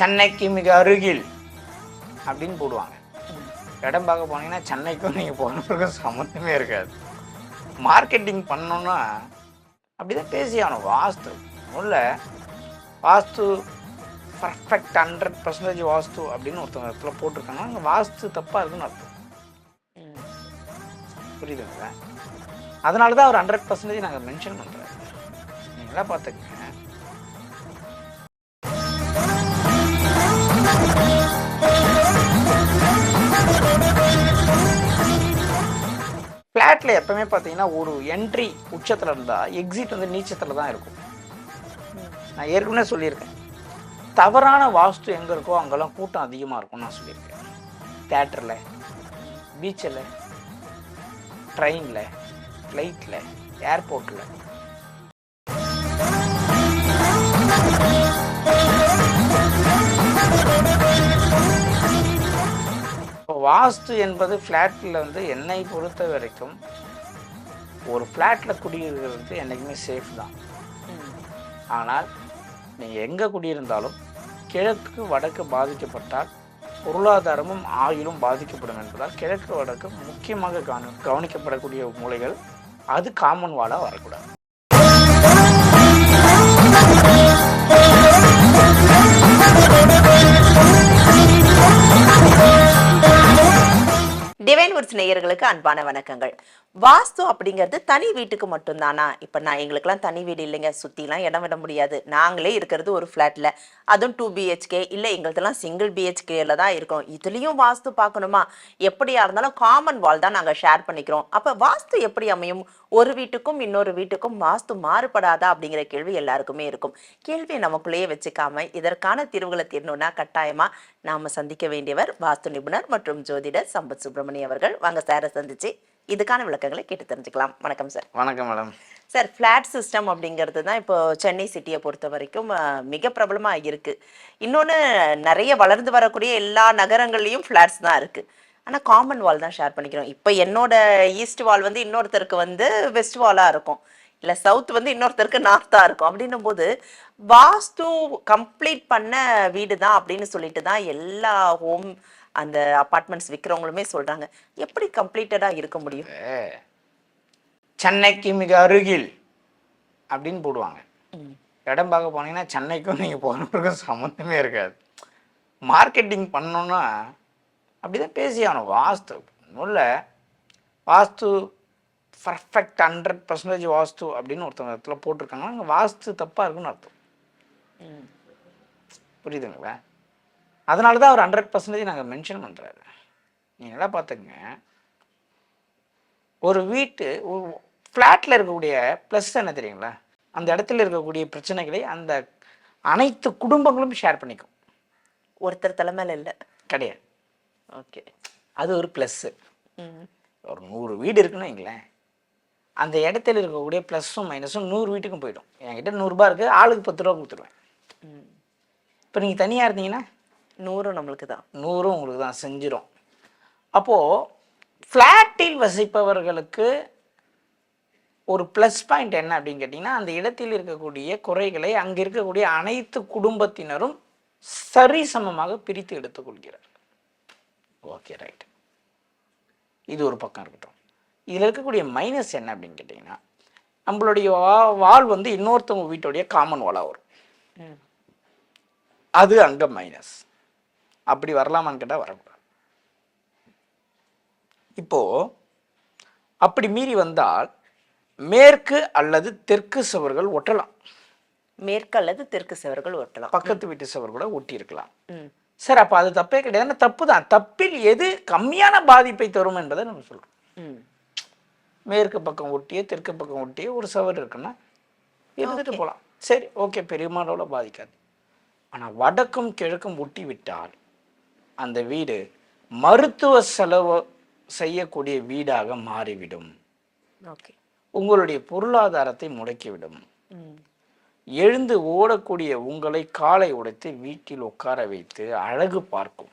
சென்னைக்கு மிக அருகில் அப்படின்னு போடுவாங்க. இடம் பார்க்க போனீங்கன்னா சென்னைக்கும் நீங்கள் போனவருக்கும் சம்மந்தமே இருக்காது. மார்க்கெட்டிங் பண்ணோன்னா அப்படிதான் பேசி ஆகணும் வாஸ்து. உள்ள vastu perfect hundred percentage vastu அப்படின்னு ஒருத்தவங்க இடத்துல போட்டிருக்காங்கன்னா அங்கே வாஸ்து தப்பாக இருக்குன்னு அர்த்தம். புரியுதுங்களா? அதனால தான் அவர் ஹண்ட்ரட் பர்சன்டேஜ் நாங்கள் மென்ஷன் பண்ணுறோம் நீங்களா பார்த்துக்கங்க. ஃப்ளாட்டில் எப்பவுமே பார்த்தீங்கன்னா ஒரு என்ட்ரி உச்சத்தில் இருந்தால் எக்ஸிட் வந்து நீச்சத்தில் தான் இருக்கும். நான் ஏற்கனவே சொல்லியிருக்கேன். தவறான வாஸ்து எங்கே இருக்கோ அங்கெல்லாம் கூட்டம் அதிகமாக இருக்கும்னு நான் சொல்லியிருக்கேன். தேட்டரில் பீச்சில் ட்ரெயினில் ஃப்ளைட்டில் ஏர்போர்ட்டில் வாஸ்து என்பது ஃப்ளாட்டில் வந்து என்னை பொறுத்த வரைக்கும் ஒரு ஃப்ளாட்டில் குடியிருக்கிறது என்றைக்குமே சேஃப் தான். ஆனால் நீங்கள் எங்கே குடியிருந்தாலும் கிழக்கு வடக்கு பாதிக்கப்பட்டால் பொருளாதாரமும் ஆயுளும் பாதிக்கப்படும் என்பதால் கிழக்கு வடக்கு முக்கியமாக கவனி கவனிக்கப்படக்கூடிய மூலைகள் அது காமன் வாலாக வரக்கூடாது. டிவைன் நேயர்களுக்கு அன்பான வணக்கங்கள். வாஸ்து அப்படிங்கிறது தனி வீட்டுக்கு மட்டும்தானா? இப்போ நான் எங்களுக்கெல்லாம் தனி வீடு இல்லைங்க. சுற்றிலாம் இடம் விட முடியாது. நாங்களே இருக்கிறது ஒரு ஃப்ளாட்டில் அதுவும் டூ பிஹெச்கே இல்லை எங்களுதெல்லாம் சிங்கிள் பிஹெச்கேல தான் இருக்கோம். இதுலேயும் வாஸ்து பார்க்கணுமா? எப்படியா இருந்தாலும் காமன் வால் தான் நாங்கள் ஷேர் பண்ணிக்கிறோம். அப்போ வாஸ்து எப்படி அமையும்? ஒரு வீட்டுக்கும் இன்னொரு வீட்டுக்கும் வாஸ்து மாறுபடாதா? அப்படிங்கிற கேள்வி எல்லாருக்குமே இருக்கும். கேள்வியை நமக்குள்ளேயே வச்சுக்காம இதற்கான தீர்வுகளை தீரணும்னா கட்டாயமாக நாம் சந்திக்க வேண்டியவர் வாஸ்து நிபுணர் மற்றும் ஜோதிடர் சம்பத் சுப்பிரமணியம் அவர்கள். வாங்க சாரை சந்திச்சு இதுக்கான விளக்கங்களை கேட்டு தெரிஞ்சுக்கலாம். வணக்கம் சார் வணக்கம் மேடம் சார் ஃப்ளாட் சிஸ்டம் அப்படிங்கிறது தான் இப்போ சென்னை சிட்டியை பொறுத்த வரைக்கும் மிக பிரபலமாக இருக்கு. இன்னொன்று நிறைய வளர்ந்து வரக்கூடிய எல்லா நகரங்கள்லேயும் ஃப்ளாட்ஸ் தான் இருக்கு. ஆனால் காமன் வால் தான் ஷேர் பண்ணிக்கிறோம். இப்போ என்னோட ஈஸ்ட் வால் வந்து இன்னொருத்தருக்கு வந்து வெஸ்ட் வாலாக இருக்கும். இல்லை சவுத் வந்து இன்னொருத்தருக்கு நார்த்தாக இருக்கும். அப்படின்னும் போது வாஸ்து கம்ப்ளீட் பண்ண வீடு தான் அப்படின்னு சொல்லிட்டு தான் எல்லா ஹோம் அந்த அப்பார்ட்மெண்ட்ஸ் விற்கிறவங்களுமே சொல்கிறாங்க எப்படி கம்ப்ளீட்டடாக இருக்க முடியும்? சென்னைக்கு மிக அருகில் அப்படின்னு போடுவாங்க. இடம் பார்க்க போனீங்கன்னா சென்னைக்கும் நீங்கள் போனவருக்கும் சம்மந்தமே இருக்காது. மார்க்கெட்டிங் பண்ணோன்னா அப்படிதான் பேசி ஆகணும். வாஸ்து உள்ள vastu perfect hundred percentage vastu அப்படின்னு ஒருத்தவங்க இடத்துல போட்டிருக்காங்கன்னா அங்கே வாஸ்து தப்பாக இருக்குன்னு அர்த்தம். புரியுதுங்களா? அதனால தான் அவர் ஹண்ட்ரட் பர்சன்டேஜ் நாங்கள் மென்ஷன் பண்ணுறாரு நீங்களா பார்த்துங்க ஒரு வீட்டு ஒரு ஃப்ளாட்டில் இருக்கக்கூடிய ப்ளஸ் என்ன தெரியுங்களா? அந்த இடத்துல இருக்கக்கூடிய பிரச்சனைகளை அந்த அனைத்து குடும்பங்களும் ஷேர் பண்ணிக்கும். ஒருத்தர் தலைமையில இல்லை. கிடையாது. ஓகே அது ஒரு ப்ளஸ்ஸு ஒரு நூறு வீடு இருக்குன்னு வைங்களேன். அந்த இடத்துல இருக்கக்கூடிய ப்ளஸ்ஸும் மைனஸும் நூறு வீட்டுக்கும் போயிடும். என்கிட்ட நூறுரூபா இருக்குது ஆளுக்கு பத்து ரூபா கொடுத்துருவேன். ம். இப்போ நீங்கள் தனியாக இருந்தீங்கன்னா நூறும் நம்மளுக்கு தான் நூறும் உங்களுக்கு தான் செஞ்சிடும் அப்போது ஃப்ளாட்டில் வசிப்பவர்களுக்கு ஒரு ப்ளஸ் பாயிண்ட் என்ன அப்படின்னு கேட்டிங்கன்னா அந்த இடத்தில் இருக்கக்கூடிய குறைகளை அங்கே இருக்கக்கூடிய அனைத்து குடும்பத்தினரும் சரிசமமாக பிரித்து எடுத்துக்கொள்கிறார் ஓகே ரைட் இது ஒரு பக்கம் இருக்கட்டும். இதில் இருக்கக்கூடிய மைனஸ் என்ன அப்படின்னு கேட்டிங்கன்னா நம்மளுடைய வா- வால் வந்து இன்னொருத்தவங்க வீட்டுடைய காமன் வாலாக வரும். அது அங்கே மைனஸ் அப்படி வரலாமான்னு கேட்டால் வரக்கூடாது. இப்போ அப்படி மீறி வந்தால் மேற்கு அல்லது தெற்கு சுவர்கள் ஒட்டலாம். மேற்கு அல்லது தெற்கு செவர்கள் ஒட்டலாம். பக்கத்து வீட்டு சுவர் கூட ஒட்டி இருக்கலாம். ம். சார் அப்போ அது தப்பே கிடையாது. தப்பு தான் தப்பில் எது கம்மியான பாதிப்பை தரும் என்பதை நம்ம சொல்றோம். ம். மேற்கு பக்கம் ஒட்டியே தெற்கு பக்கம் ஒட்டியே ஒரு சுவர் இருக்குன்னா இருந்துட்டு போகலாம் சரி ஓகே. பெருமாளவில் பாதிக்காது. ஆனால் வடக்கும் கிழக்கும் ஒட்டி விட்டால் அந்த வீடு மருத்துவ செலவு செய்யக்கூடிய வீடாக மாறிவிடும். ஓகே. உங்களுடைய பொருளாதாரத்தை முடக்கிவிடும். எழுந்து ஓடக்கூடிய உங்களை காலை உடைத்து வீட்டில் உட்கார வைத்து அழகு பார்க்கும்.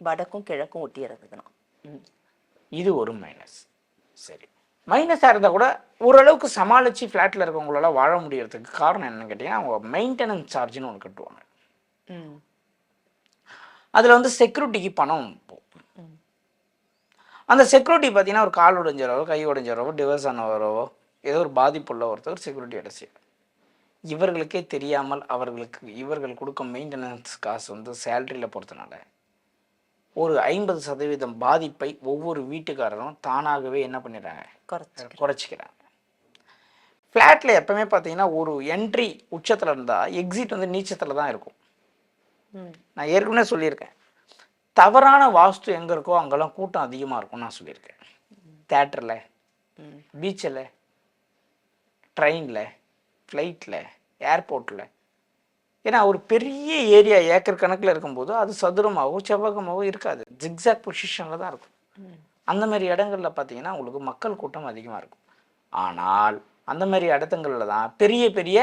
வடக்கும் கிழக்கும் ஒட்டி இறங்குதுனா ம். இது ஒரு மைனஸ் சரி. மைனஸாக இருந்தால் கூட ஓரளவுக்கு சமாளித்து ஃப்ளாட்டில் இருக்கவங்களால வாழ முடியறதுக்கு காரணம் என்னன்னு கேட்டிங்கன்னா அவங்க மெயின்டெனன்ஸ் சார்ஜ்னு ஒன்று கட்டுவாங்க. ம். அதில் வந்து செக்யூரிட்டிக்கு பணம் அந்த செக்யூரிட்டி பார்த்தீங்கன்னா ஒரு கால் உடைஞ்சரவோ கை உடைஞ்சரவோ டிவர்ஸ் ஆனவரவோ ஏதோ ஒரு பாதிப்புள்ள ஒருத்தர் செக்யூரிட்டி செய்யும் இவர்களுக்கே தெரியாமல் அவர்களுக்கு இவர்கள் கொடுக்கும் மெயின்டெனன்ஸ் காசு வந்து சேலரியில் பொறுத்தனால ஒரு ஐம்பது சதவீதம் பாதிப்பை ஒவ்வொரு வீட்டுக்காரரும் தானாகவே என்ன பண்ணிடுறாங்க? குறைச்சு குறைச்சிக்கிறாங்க. ஃப்ளாட்டில் எப்பவுமே பார்த்தீங்கன்னா ஒரு என்ட்ரி உச்சத்தில் இருந்தால் எக்ஸிட் வந்து நீச்சத்தில் தான் இருக்கும். நான் ஏற்கனவே சொல்லியிருக்கேன். தவறான வாஸ்து எங்கே இருக்கோ அங்கெல்லாம் கூட்டம் அதிகமாக இருக்கும்னு நான் சொல்லியிருக்கேன். தேட்டரில் பீச்சில் ட்ரெயினில் ஃப்ளைட்டில் ஏர்போர்ட்டில் ஏன்னா ஒரு பெரிய ஏரியா ஏக்கர் கணக்கில் இருக்கும்போது அது சதுரமாகவோ செவ்வகமாகவோ இருக்காது. ஜிக்ஸாக் பொசிஷனில் தான் இருக்கும். அந்த மாதிரி இடங்களில் பார்த்தீங்கன்னா உங்களுக்கு மக்கள் கூட்டம் அதிகமாக இருக்கும். ஆனால் அந்த மாதிரி இடத்துங்களில் தான் பெரிய பெரிய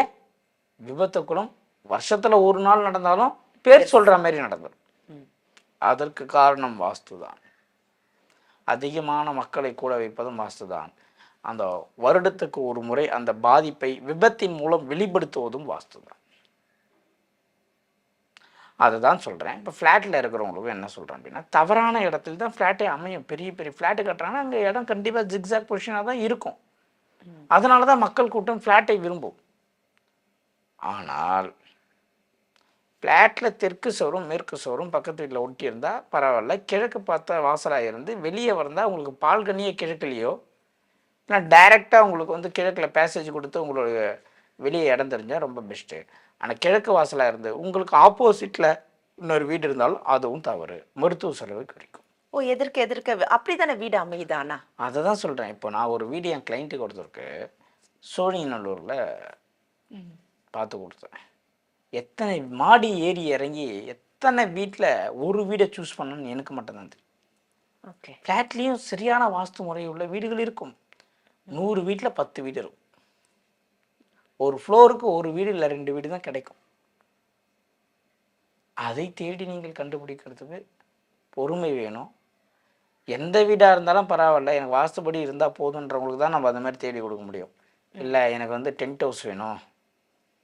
விபத்துக்களும் வருஷத்தில் ஒரு நாள் நடந்தாலும் பேர் சொல்கிற மாதிரி நடந்துடும் ம். அதற்கு காரணம் வாஸ்து தான் அதிகமான மக்களை கூட வைப்பதும் வாஸ்து தான் அந்த வருடத்துக்கு ஒரு முறை அந்த பாதிப்பை விபத்தின் மூலம் வெளிப்படுத்துவதும் வாஸ்து தான் அதுதான் சொல்கிறேன் இப்போ ஃப்ளாட்டில் இருக்கிறவங்களுக்கும் என்ன சொல்கிறேன் அப்படின்னா தவறான இடத்துல தான் ஃப்ளாட்டே அமையும். பெரிய பெரிய ஃப்ளாட்டு கட்டுறாங்கன்னா அங்கே இடம் கண்டிப்பாக ஜிக்ஸாக் பொசிஷனாக தான் இருக்கும். அதனால தான் மக்கள் கூட்டம் ஃப்ளாட்டை விரும்பும். ஆனால் ஃப்ளாட்டில் தெற்கு சோறும் மேற்கு சோறும் பக்கத்து வீட்டில் ஒட்டி இருந்தால் பரவாயில்ல. கிழக்கு பார்த்த வாசலாக இருந்து வெளியே வந்தால் உங்களுக்கு பால்கனியே கிழக்குலையோ? இல்லை டைரெக்டாக உங்களுக்கு வந்து கிழக்கில் பேசேஜ் கொடுத்து உங்களுக்கு வெளியே இடம் தெரிஞ்சால் ரொம்ப பெஸ்ட்டு ஆனால் கிழக்கு வாசலாக இருந்து உங்களுக்கு ஆப்போசிட்டில் இன்னொரு வீடு இருந்தாலும் அதுவும் தவறு. மருத்துவ செலவு கிடைக்கும். ஓ எதிர்க்க எதிர்க்க வி- அப்படிதானே வீடு அமையுதானா? அதை தான் சொல்கிறேன் இப்போ நான் ஒரு வீடு என் கிளைண்ட்டுக்கு கொடுத்துருக்கு. சோழிங்கநல்லூரில் பார்த்து கொடுத்தேன். எத்தனை மாடி ஏறி இறங்கி எத்தனை வீட்டில் ஒரு வீடை சூஸ் பண்ணணும்னு எனக்கு மட்டும்தான் தெரியும். ஓகே ஃப்ளாட்லேயும் சரியான வாஸ்து முறை உள்ள வீடுகள் இருக்கும். நூறு வீட்டில் பத்து வீடு இருக்கும். ஒரு ஃப்ளோருக்கு ஒரு வீடு இல்லை ரெண்டு வீடு தான் கிடைக்கும். அதை தேடி நீங்கள் கண்டுபிடிக்கிறதுக்கு பொறுமை வேணும். எந்த வீடாக இருந்தாலும் பரவாயில்ல. எனக்கு வாஸ்துபடி இருந்தால் போதுன்றவங்களுக்கு தான் நம்ம அந்த மாதிரி தேடி கொடுக்க முடியும். இல்லை எனக்கு வந்து டென்ட் ஹவுஸ் வேணும்.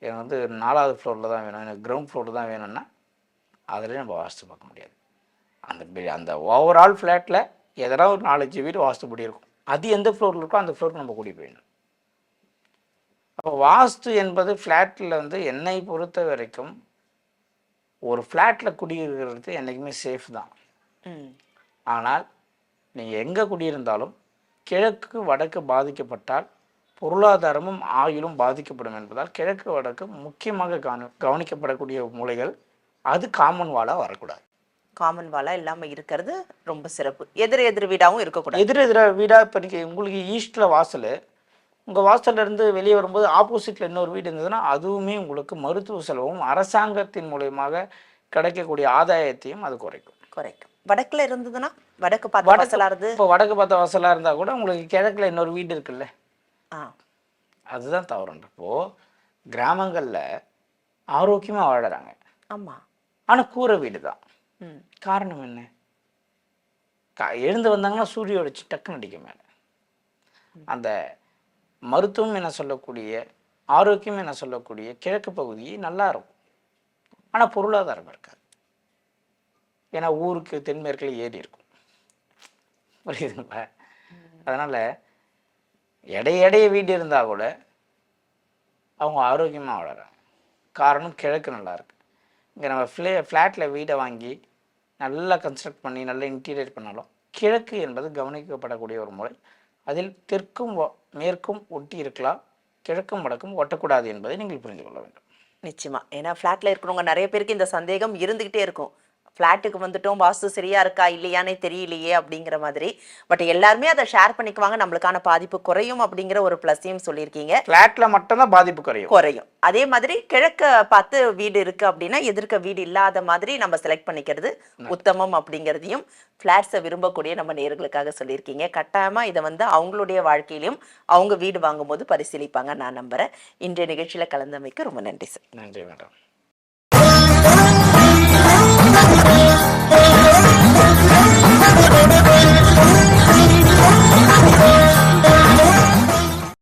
எனக்கு வந்து நாலாவது ஃப்ளோரில் தான் வேணும். எனக்கு கிரவுண்ட் ஃப்ளோர் தான் வேணும்னா அதில் நம்ம வாஸ்து பார்க்க முடியாது. அந்த அந்த ஓவரால் ஃப்ளாட்டில் எதனா ஒரு நாலஞ்சு வீடு வாஸ்துபடி இருக்கும். அது எந்த ஃப்ளோரில் இருக்கோ அந்த ஃப்ளோருக்கு நம்ம கூடி போயிடணும். அப்போ வாஸ்து என்பது ஃப்ளாட்டில் வந்து என்னை பொறுத்த வரைக்கும் ஒரு ஃப்ளாட்டில் குடியிருக்கிறது என்றைக்குமே சேஃப் தான். ஆனால் நீங்கள் எங்கே குடியிருந்தாலும் கிழக்கு வடக்கு பாதிக்கப்பட்டால் பொருளாதாரமும் ஆயுளும் பாதிக்கப்படும் என்பதால் கிழக்கு வடக்கு முக்கியமாக கவனி கவனிக்கப்படக்கூடிய மூலைகள் அது காமன் வாலாக வரக்கூடாது. காமன் வாலா இல்லாம இருக்கிறது ரொம்ப சிறப்பு. எதிர் எதிர் வீடாவும் இருக்கக்கூடாது. எதிர் எதிர வீடாக இப்போ நீங்கள் உங்களுக்கு ஈஸ்ட்டில் வாசல் உங்கள் வாசல்ல இருந்து வெளியே வரும்போது ஆப்போசிட்டில் இன்னொரு வீடு இருந்ததுன்னா அதுவுமே உங்களுக்கு மருத்துவ செலவும் அரசாங்கத்தின் மூலயமாக கிடைக்கக்கூடிய ஆதாயத்தையும் அது குறைக்கும். குறைக்கும். வடக்குல இருந்ததுன்னா வடக்கு பார்த்த வாசலா இருந்து இப்போ வடக்கு பார்த்த வாசலாக இருந்தால் கூட உங்களுக்கு கிழக்குல இன்னொரு வீடு இருக்குல்ல? அதுதான் தவறுன்ற இப்போது கிராமங்களில் ஆரோக்கியமாக வாழறாங்க. ஆமா. ஆனால் கூரை வீடு தான் காரணம் என்ன? கா எழுந்து வந்தாங்கன்னா சூரிய ஒளிச்சு டக்குன்னு அடிக்கும் மேலே. அந்த மருத்துவம் என சொல்லக்கூடிய ஆரோக்கியம் என சொல்லக்கூடிய கிழக்கு பகுதி நல்லா இருக்கும். ஆனால் பொருளாதாரம் இருக்காது. ஏன்னா ஊருக்கு தென்மேற்கில் ஏறி இருக்கும். புரியுதுங்களா? அதனால் எடை எடைய வீடு இருந்தால் கூட அவங்க ஆரோக்கியமாக வாழறாங்க காரணம் கிழக்கு நல்லாயிருக்கு இங்கே நம்ம ஃப்ளே ஃப்ளாட்டில் வீடை வாங்கி நல்லா கன்ஸ்ட்ரக்ட் பண்ணி நல்லா இன்டீரியர் பண்ணாலும் கிழக்கு என்பது கவனிக்கப்படக்கூடிய ஒரு முறை. அதில் தெற்கும் வ- மேற்கும் ஒட்டி இருக்கலாம் கிழக்கும் வடக்கும் ஒட்டக்கூடாது என்பதை நீங்கள் புரிந்து கொள்ள வேண்டும். நிச்சயமாக ஏன்னா ஃப்ளாட்டில் இருக்கிறவங்க நிறைய பேருக்கு இந்த சந்தேகம் இருந்துக்கிட்டே இருக்கும். ஃப்ளாட்டுக்கு வந்துட்டோம் வாஸ்து சரியா இருக்கா இல்லையானே தெரியலையே அப்படிங்கிற மாதிரி. பட் எல்லாருமே அதை ஷேர் பண்ணிக்குவாங்க. நம்மளுக்கான பாதிப்பு குறையும் அப்படிங்கிற ஒரு ப்ளஸையும் சொல்லியிருக்கீங்க. ஃப்ளாட்டில் மட்டும்தான் பாதிப்பு குறையும். குறையும். அதே மாதிரி கிழக்க பார்த்து வீடு இருக்கு அப்படின்னா எதிர்க்க வீடு இல்லாத மாதிரி நம்ம செலக்ட் பண்ணிக்கிறது உத்தமம் அப்படிங்கிறதையும் ஃப்ளாட்ஸை விரும்பக்கூடிய நம்ம நேர்களுக்காக சொல்லியிருக்கீங்க. கட்டாயமா இதை வந்து அவங்களுடைய வாழ்க்கையிலும் அவங்க வீடு வாங்கும்போது பரிசீலிப்பாங்க நான் நம்புறேன். இன்றைய நிகழ்ச்சியில கலந்தமைக்கு ரொம்ப நன்றி சார் நன்றி மேடம் Oh, my God.